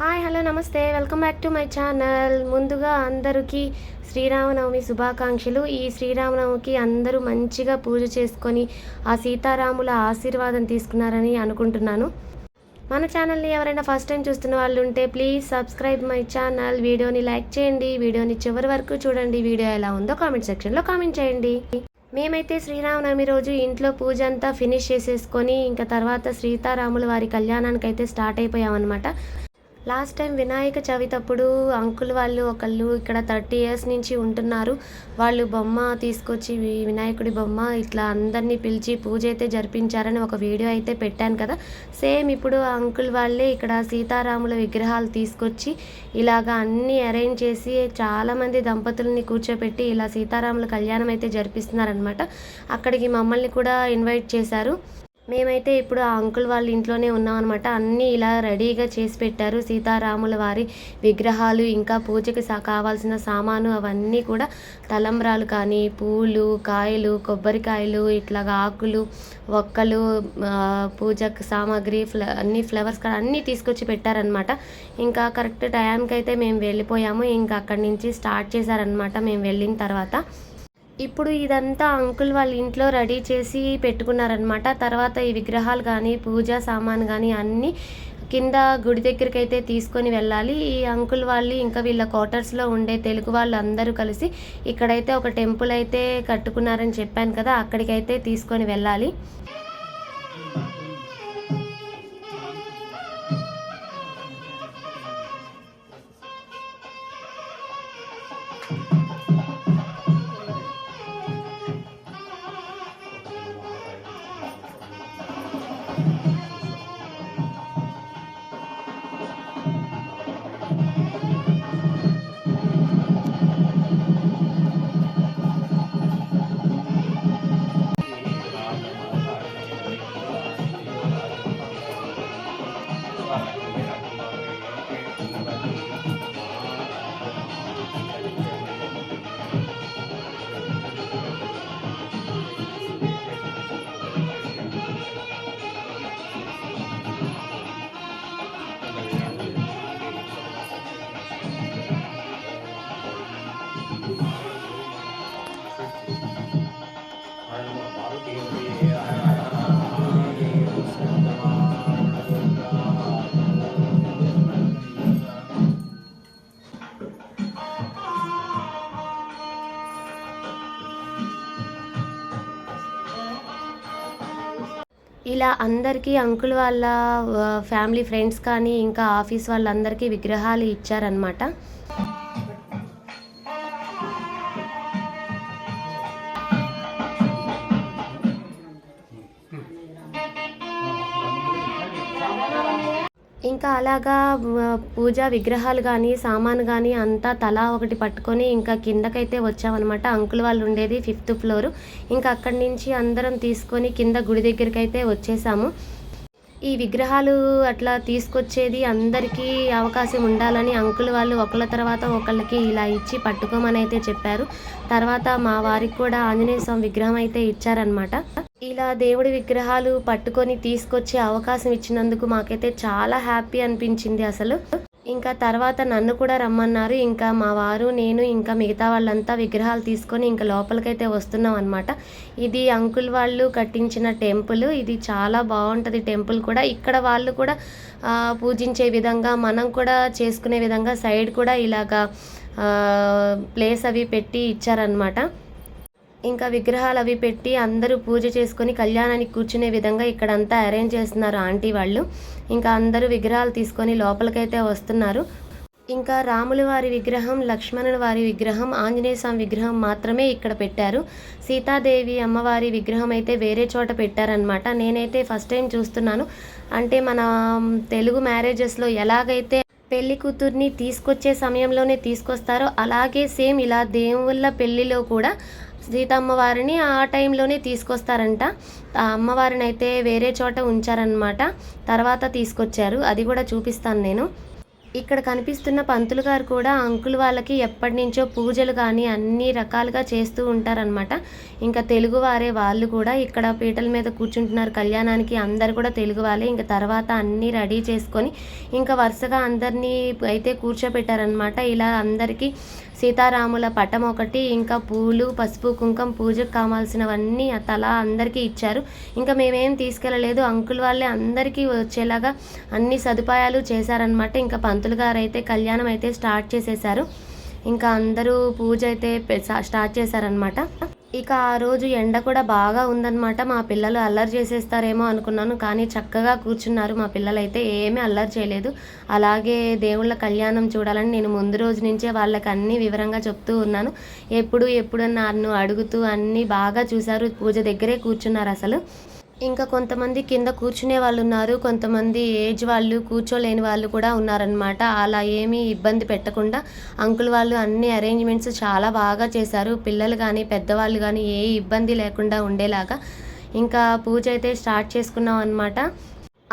Hi hello నమస్తే. Welcome back to my channel. ముందుగా అందరికీ శ్రీరామనవమి శుభాకాంక్షలు. ఈ శ్రీరామనవమికి అందరూ మంచిగా పూజ చేసుకొని ఆ సీతారాముల ఆశీర్వాదం తీసుకున్నారని అనుకుంటున్నాను. మన ఛానల్ని ఎవరైనా ఫస్ట్ టైం చూస్తున్న వాళ్ళు ఉంటే ప్లీజ్ సబ్స్క్రైబ్ మై ఛానల్. వీడియోని లైక్ చేయండి. వీడియోని చివరి వరకు చూడండి. వీడియో ఎలా ఉందో కామెంట్ సెక్షన్లో కామెంట్ చేయండి. మేమైతే శ్రీరామనవమి రోజు ఇంట్లో పూజ అంతా ఫినిష్ చేసేసుకొని ఇంకా తర్వాత సీతారాముల వారి కళ్యాణానికి అయితే స్టార్ట్ అయిపోయామన్నమాట. లాస్ట్ టైం వినాయక చవితప్పుడు అంకుల్ వాళ్ళు ఒకళ్ళు ఇక్కడ థర్టీ ఇయర్స్ నుంచి ఉంటున్నారు. వాళ్ళు బొమ్మ తీసుకొచ్చి వినాయకుడి బొమ్మ ఇట్లా అందరినీ పిలిచి పూజ అయితే జరిపించారని ఒక వీడియో అయితే పెట్టాను కదా. సేమ్ ఇప్పుడు ఆ అంకుల్ వాళ్ళే ఇక్కడ సీతారాముల విగ్రహాలు తీసుకొచ్చి ఇలాగా అన్నీ అరేంజ్ చేసి చాలామంది దంపతుల్ని కూర్చోపెట్టి ఇలా సీతారాముల కళ్యాణం అయితే జరిపిస్తున్నారనమాట అక్కడికి మమ్మల్ని కూడా ఇన్వైట్ చేశారు. మేమైతే ఇప్పుడు ఆ అంకుల్ వాళ్ళ ఇంట్లోనే ఉన్నాం అనమాట అన్నీ ఇలా రెడీగా చేసి పెట్టారు. సీతారాముల వారి విగ్రహాలు ఇంకా పూజకి సా కావాల్సిన సామాను అవన్నీ కూడా తలంబ్రాలు కానీ పూలు కాయలు కొబ్బరికాయలు ఇట్లాగా ఆకులు ఒక్కలు పూజకు సామాగ్రి ఫ్ల అన్ని ఫ్లవర్స్ కానీ అన్నీ తీసుకొచ్చి పెట్టారనమాట ఇంకా కరెక్ట్ టైంకి అయితే మేము వెళ్ళిపోయాము. ఇంకా అక్కడి నుంచి స్టార్ట్ చేశారనమాట మేము వెళ్ళిన తర్వాత. ఇప్పుడు ఇదంతా అంకుల్ వాళ్ళ ఇంట్లో రెడీ చేసి పెట్టుకున్నారనమాట తర్వాత ఈ విగ్రహాలు కానీ పూజా సామాన్ కానీ అన్నీ కింద గుడి దగ్గరికి అయితే తీసుకొని వెళ్ళాలి. ఈ అంకుల్ వాళ్ళు ఇంకా వీళ్ళ క్వార్టర్స్లో ఉండే తెలుగు వాళ్ళు అందరూ కలిసి ఇక్కడైతే ఒక టెంపుల్ అయితే కట్టుకున్నారని చెప్పాను కదా అక్కడికైతే తీసుకొని వెళ్ళాలి. ఇలా అందరికీ అంకుల్ వాళ్ళ ఫ్యామిలీ ఫ్రెండ్స్ కానీ ఇంకా ఆఫీస్ వాళ్ళందరికీ విగ్రహాలు ఇచ్చారనమాట ఇంకా అలాగా పూజా విగ్రహాలు కానీ సామాను కానీ అంతా తలా ఒకటి పట్టుకొని ఇంకా కిందకైతే వచ్చామన్నమాట. అంకుల్ వాళ్ళు ఉండేది ఫిఫ్త్ ఫ్లోర్. ఇంకా అక్కడి నుంచి అందరం తీసుకొని కింద గుడి దగ్గరికి అయితే వచ్చేసాము. ఈ విగ్రహాలు అట్లా తీసుకొచ్చేది అందరికీ అవకాశం ఉండాలని అంకుల్ వాళ్ళు ఒకళ్ళ తర్వాత ఒకళ్ళకి ఇలా ఇచ్చి పట్టుకోమని అయితే చెప్పారు. తర్వాత మా వారికి కూడా ఆంజనేయ స్వామి విగ్రహం అయితే ఇచ్చారనమాట ఇలా దేవుడి విగ్రహాలు పట్టుకొని తీసుకొచ్చే అవకాశం ఇచ్చినందుకు మాకైతే చాలా హ్యాపీ అనిపించింది అసలు. ఇంకా తర్వాత నన్ను కూడా రమ్మన్నారు. ఇంకా మా వారు నేను ఇంకా మిగతా వాళ్ళంతా విగ్రహాలు తీసుకొని ఇంకా లోపలికైతే వస్తున్నాం అనమాట ఇది అంకుల్ వాళ్ళు కట్టించిన టెంపుల్. ఇది చాలా బాగుంటుంది టెంపుల్ కూడా. ఇక్కడ వాళ్ళు కూడా పూజించే విధంగా మనం కూడా చేసుకునే విధంగా సైడ్ కూడా ఇలాగా ప్లేస్ అవి పెట్టి ఇచ్చారనమాట ఇంకా విగ్రహాలు అవి పెట్టి అందరూ పూజ చేసుకొని కళ్యాణానికి కూర్చునే విధంగా ఇక్కడ అంతా అరేంజ్ చేస్తున్నారు ఆంటీ వాళ్ళు. ఇంకా అందరూ విగ్రహాలు తీసుకొని లోపలికైతే వస్తున్నారు. ఇంకా రాముల వారి విగ్రహం లక్ష్మణుల వారి విగ్రహం ఆంజనేయ స్వామి విగ్రహం మాత్రమే ఇక్కడ పెట్టారు. సీతాదేవి అమ్మవారి విగ్రహం అయితే వేరే చోట పెట్టారనమాట నేనైతే ఫస్ట్ టైం చూస్తున్నాను. అంటే మన తెలుగు మ్యారేజెస్లో ఎలాగైతే పెళ్ళి కూతుర్ని తీసుకొచ్చే సమయంలోనే తీసుకొస్తారో అలాగే సేమ్ ఇలా దేవుళ్ళ పెళ్ళిలో కూడా సీతమ్మవారిని ఆ టైంలోనే తీసుకొస్తారంట. ఆ అమ్మవారిని అయితే వేరే చోట ఉంచారనమాట తర్వాత తీసుకొచ్చారు. అది కూడా చూపిస్తాను నేను. ఇక్కడ కనిపిస్తున్న పంతులు గారు కూడా అంకుల్ వాళ్ళకి ఎప్పటి నుంచో పూజలు కానీ అన్ని రకాలుగా చేస్తూ ఉంటారనమాట ఇంకా తెలుగు వారే వాళ్ళు కూడా ఇక్కడ పీటల మీద కూర్చుంటున్నారు. కళ్యాణానికి అందరు కూడా తెలుగు వాళ్ళే. ఇంకా తర్వాత అన్నీ రెడీ చేసుకొని ఇంకా వరుసగా అందరినీ అయితే కూర్చోపెట్టారనమాట ఇలా అందరికీ సీతారాముల పటం ఒకటి ఇంకా పూలు పసుపు కుంకం పూజకు కావాల్సినవన్నీ తలా అందరికీ ఇచ్చారు. ఇంకా మేమేం తీసుకెళ్ళలేదు. అంకుల్ వాళ్ళే అందరికీ వచ్చేలాగా అన్ని సదుపాయాలు చేశారనమాట ఇంకా పంతులు గారు అయితే కళ్యాణం అయితే స్టార్ట్ చేసేసారు ఇంకా అందరూ పూజ అయితే పె- స్టార్ట్ చేశారనమాట ఇక ఆ రోజు ఎండ కూడా బాగా ఉందన్నమాట. మా పిల్లలు అల్లరి చేసేస్తారేమో అనుకున్నాను కానీ చక్కగా కూర్చున్నారు. మా పిల్లలు అయితే ఏమీ అల్లరి చేయలేదు. అలాగే దేవుళ్ళ కళ్యాణం చూడాలని నేను ముందు రోజు నుంచే వాళ్ళకి అన్ని వివరంగా చెప్తూ ఉన్నాను. ఎప్పుడు ఎప్పుడు నన్ను అడుగుతూ అన్నీ బాగా చూశారు. పూజ దగ్గరే కూర్చున్నారు అసలు. ఇంకా కొంతమంది కింద కూర్చునే వాళ్ళు ఉన్నారు. కొంతమంది ఏజ్ వాళ్ళు కూర్చోలేని వాళ్ళు కూడా ఉన్నారనమాట అలా ఏమీ ఇబ్బంది పెట్టకుండా అంకుల్ వాళ్ళు అన్ని అరేంజ్మెంట్స్ చాలా బాగా చేశారు. పిల్లలు కానీ పెద్దవాళ్ళు కానీ ఏ ఇబ్బంది లేకుండా ఉండేలాగా ఇంకా పూజ అయితే స్టార్ట్ చేసుకున్నాం అనమాట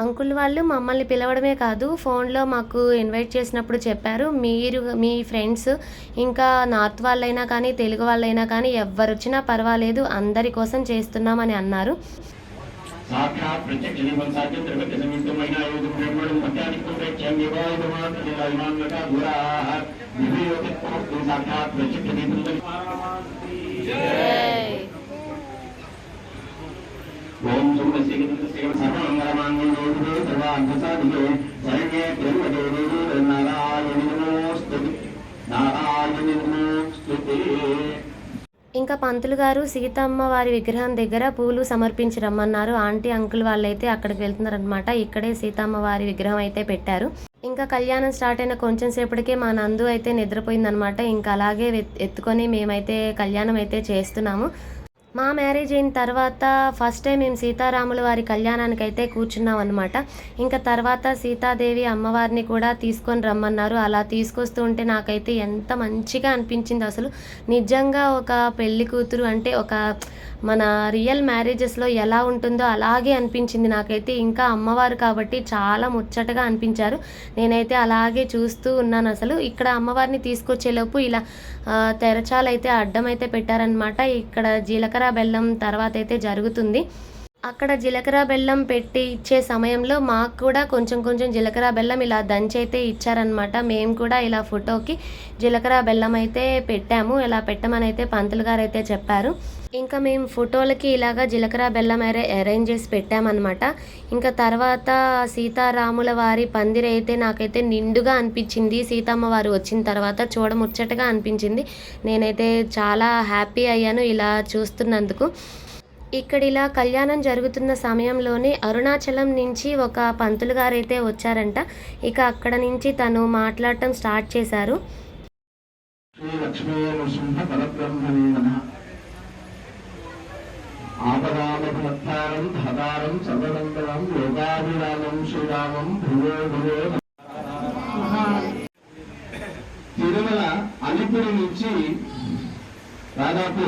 అంకుల్ వాళ్ళు మమ్మల్ని పిలవడమే కాదు ఫోన్లో మాకు ఇన్వైట్ చేసినప్పుడు చెప్పారు. మీరు మీ ఫ్రెండ్స్ ఇంకా నార్త్ వాళ్ళైనా కానీ తెలుగు వాళ్ళైనా కానీ ఎవరు వచ్చినా పర్వాలేదు అందరి కోసం చేస్తున్నామని అన్నారు. సాక్షాత్ ప్రత్యక్ష సాధ్యం త్రిపతి సమిష్టమైన యోగ బ్రహ్మణం గురాః. దివ్యయోగి సాక్షాత్ ప్రత్యక్ష ఓం బ్రహ్మదేవీ నారాయణి నారాయణి నమోస్తుతే ఇంకా పంతులు గారు సీతమ్మ వారి విగ్రహం దగ్గర పూలు సమర్పించి రమ్మన్నారు. ఆంటీ అంకుల్ వాళ్ళైతే అక్కడికి వెళ్తున్నారనమాట ఇక్కడే సీతమ్మ వారి విగ్రహం అయితే పెట్టారు. ఇంకా కళ్యాణం స్టార్ట్ అయిన కొంచెం సేపటికే మా నందు అయితే నిద్రపోయిందనమాట ఇంకా అలాగే ఎత్తుకొని మేమైతే కళ్యాణం అయితే చేస్తున్నాము. మా మ్యారేజ్ అయిన తర్వాత ఫస్ట్ టైం మేము సీతారాముల వారి కళ్యాణానికి అయితే కూర్చున్నాం అనమాట ఇంకా తర్వాత సీతాదేవి అమ్మవారిని కూడా తీసుకొని రమ్మన్నారు. అలా తీసుకొస్తూ ఉంటే నాకైతే ఎంత మంచిగా అనిపించింది అసలు. నిజంగా ఒక పెళ్ళి కూతురు అంటే ఒక మన రియల్ మ్యారేజెస్లో ఎలా ఉంటుందో అలాగే అనిపించింది నాకైతే. ఇంకా అమ్మవారు కాబట్టి చాలా ముచ్చటగా అనిపించారు. నేనైతే అలాగే చూస్తూ ఉన్నాను అసలు. ఇక్కడ అమ్మవారిని తీసుకొచ్చేలోపు ఇలా తెరచాలైతే అడ్డం అయితే పెట్టారనమాట ఇక్కడ జీలకర్ర బెల్లం తర్వాత అయితే జరుగుతుంది. అక్కడ జీలకర్ర బెల్లం పెట్టి ఇచ్చే సమయంలో మాకు కూడా కొంచెం కొంచెం జీలకర్ర బెల్లం ఇలా దంచైతే ఇచ్చారనమాట మేము కూడా ఇలా ఫోటోకి జీలకర్ర బెల్లం అయితే పెట్టాము. ఇలా పెట్టమని అయితే పంతులు గారు అయితే చెప్పారు. ఇంకా మేము ఫోటోలకి ఇలాగా జీలకర్ర బెల్లం అరేంజ్ చేసి పెట్టామన్నమాట. ఇంకా తర్వాత సీతారాముల వారి పందిరి అయితే నాకైతే నిండుగా అనిపించింది. సీతమ్మ వారు వచ్చిన తర్వాత చూడముచ్చటగా అనిపించింది. నేనైతే చాలా హ్యాపీ అయ్యాను ఇలా చూస్తున్నందుకు. ఇక్కడ ఇలా కళ్యాణం జరుగుతున్న సమయంలోనే అరుణాచలం నుంచి ఒక పంతులు గారైతే వచ్చారంట. ఇక అక్కడ నుంచి తను మాట్లాడటం స్టార్ట్ చేశారు. తిరుమల అలిపిరి నుంచి దాదాపు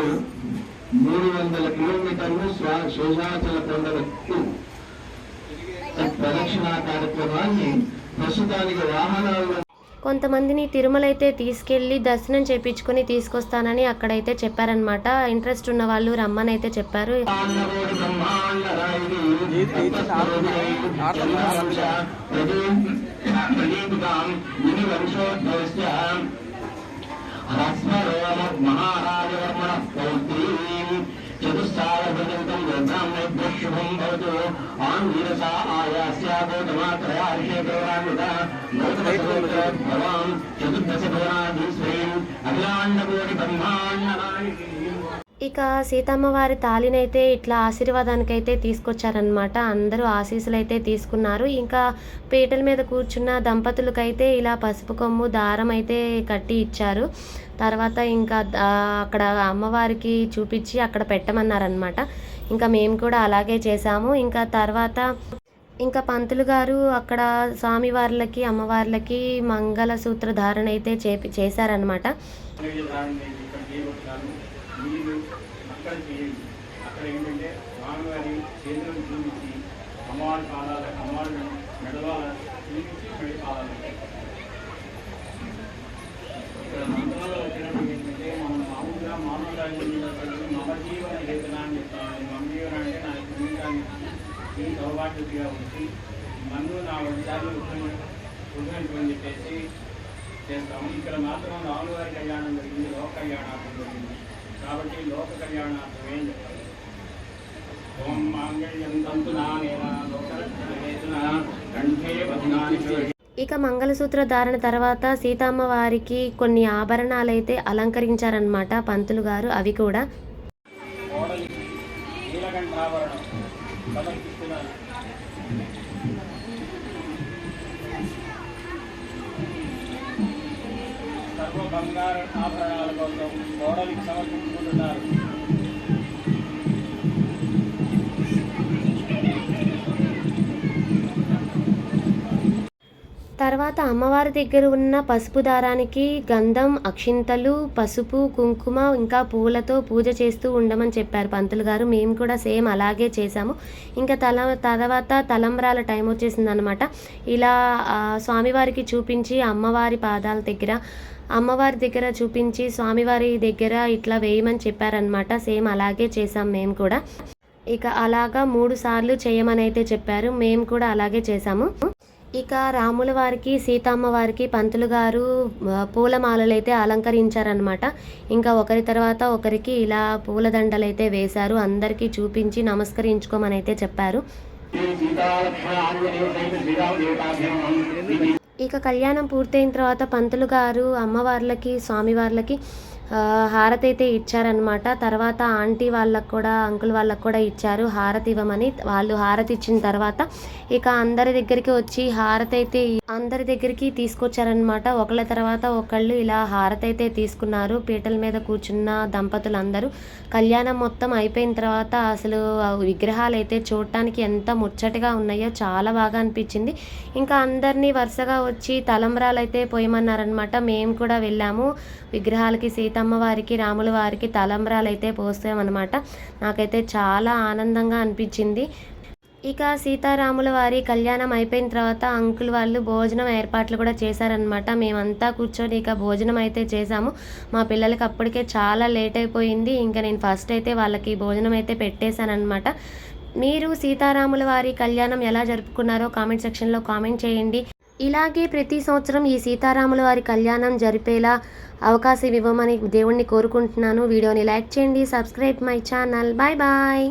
మూడు వందల కిలోమీటర్లు శేషాచల కొండలకు ప్రదక్షిణ కార్యక్రమాన్ని ప్రస్తుతానికి వాహనాల్లో కొంతమందిని తిరుమల అయితే తీసుకెళ్ళి దర్శనం చేపించుకొని తీసుకొస్తానని అక్కడైతే చెప్పారనమాట ఇంట్రెస్ట్ ఉన్న వాళ్ళు రమ్మని అయితే చెప్పారు. చతుస్సారపర్యంతం प्रतिष्ठावपर्यन्तं गोब्राह्मणेभ्यः शुभं भवतु। आं वीरसा आयास्या गोतमात्रया हर्षे गौरान्विता गौतमसरोवरात् भवान् ఇక సీతమ్మ వారి తాళినైతే ఇట్లా ఆశీర్వాదానికైతే తీసుకొచ్చారనమాట అందరూ ఆశీస్సులు అయితే తీసుకున్నారు. ఇంకా పీటల మీద కూర్చున్న దంపతులకైతే ఇలా పసుపు కొమ్ము దారం అయితే కట్టి ఇచ్చారు. తర్వాత ఇంకా అక్కడ అమ్మవారికి చూపించి అక్కడ పెట్టమన్నారనమాట ఇంకా మేము కూడా అలాగే చేసాము ఇంకా తర్వాత ఇంకా పంతులు గారు అక్కడ స్వామివార్లకి అమ్మవార్లకి మంగళసూత్ర ధారణ అయితే చేపి చేశారనమాట ఇక్కడ చేయండి. అక్కడ ఏంటంటే స్వామివారి చేతులను చూపించి అమ్మవారి పాదాల అమ్మవారి మెడవాల చూపించి మెడి పాదాలు ఇక్కడ మమ ఉంచి నన్ను నా వంశాన్ని ఉద్యమించమని చెప్పేసి చేస్తాము. ఇక్కడ మాత్రం రాముల కళ్యాణం జరిగింది లోక కళ్యాణం జరిగింది. కాబట్టి లోక కళ్యాణార్థం ఏం చెప్పాలి? ఓం మాంగళ్యం తంతు నానేన లోకరక్షణ హేతున కంఠే బధ్నాని శివే ఇక మంగళసూత్ర ధారణ తర్వాత సీతమ్మ వారికి కొన్ని ఆభరణాలు అయితే అలంకరించారనమాట పంతులు గారు అవి కూడా. బంగారు ఆభరణాల కోసం కోడలికి సమర్పించుకుంటున్నారు తర్వాత అమ్మవారి దగ్గర ఉన్న పసుపు దారానికి గంధం అక్షింతలు పసుపు కుంకుమ ఇంకా పూలతో పూజ చేస్తూ ఉండమని చెప్పారు పంతులు గారు. మేము కూడా సేమ్ అలాగే చేసాము ఇంకా తల తర్వాత తలంబ్రాల టైం వచ్చేసిందనమాట ఇలా స్వామివారికి చూపించి అమ్మవారి పాదాల దగ్గర అమ్మవారి దగ్గర చూపించి స్వామివారి దగ్గర ఇట్లా వేయమని చెప్పారనమాట సేమ్ అలాగే చేసాం మేము కూడా. ఇక అలాగా మూడు సార్లు చేయమని అయితే చెప్పారు. మేము కూడా అలాగే చేసాము ఇక రాముల వారికి సీతమ్మ వారికి పంతులు గారు పూలమాలలు అయితే అలంకరించారనమాట ఇంకా ఒకరి తర్వాత ఒకరికి ఇలా పూలదండలు అయితే వేశారు. అందరికీ చూపించి నమస్కరించుకోమని అయితే చెప్పారు. ఇక కళ్యాణం పూర్తయిన తర్వాత పంతులు గారు అమ్మవార్లకి స్వామివార్లకి హారతి అయితే ఇచ్చారనమాట తర్వాత ఆంటీ వాళ్ళకు కూడా అంకుల్ వాళ్ళకు కూడా ఇచ్చారు హారతి ఇవ్వమని. వాళ్ళు హారతి ఇచ్చిన తర్వాత ఇక అందరి దగ్గరికి వచ్చి హారతి అయితే అందరి దగ్గరికి తీసుకొచ్చారనమాట ఒకళ్ళ తర్వాత ఒకళ్ళు ఇలా హారతి అయితే తీసుకున్నారు. పీటల మీద కూర్చున్న దంపతులు అందరూ కళ్యాణం మొత్తం అయిపోయిన తర్వాత అసలు విగ్రహాలు అయితే చూడటానికి ఎంత ముచ్చటగా ఉన్నాయో చాలా బాగా అనిపించింది. ఇంకా అందరినీ వరుసగా వచ్చి తలంబరాలు అయితే పోయమన్నారనమాట మేము కూడా వెళ్ళాము. విగ్రహాలకి సీతమ్మ వారికి రాముల వారికి తలంబ్రాలు అయితే పోస్తామన్నమాట. నాకైతే చాలా ఆనందంగా అనిపించింది. ఇక సీతారాముల వారి కళ్యాణం అయిపోయిన తర్వాత అంకుల్ వాళ్ళు భోజనం ఏర్పాట్లు కూడా చేశారనమాట మేమంతా కూర్చొని ఇక భోజనం అయితే చేసాము మా పిల్లలకి అప్పటికే చాలా లేట్ అయిపోయింది. ఇంకా నేను ఫస్ట్ అయితే వాళ్ళకి భోజనం అయితే పెట్టేశానమాట మీరు సీతారాముల వారి కళ్యాణం ఎలా జరుపుకున్నారో కామెంట్ సెక్షన్లో కామెంట్ చేయండి. ఇలాగే ప్రతి సంవత్సరం ఈ సీతారాముల వారి కళ్యాణం జరిపేలా అవకాశం ఇవ్వమని దేవుణ్ణి కోరుకుంటున్నాను. వీడియోని లైక్ చేయండి subscribe my channel. Bye bye.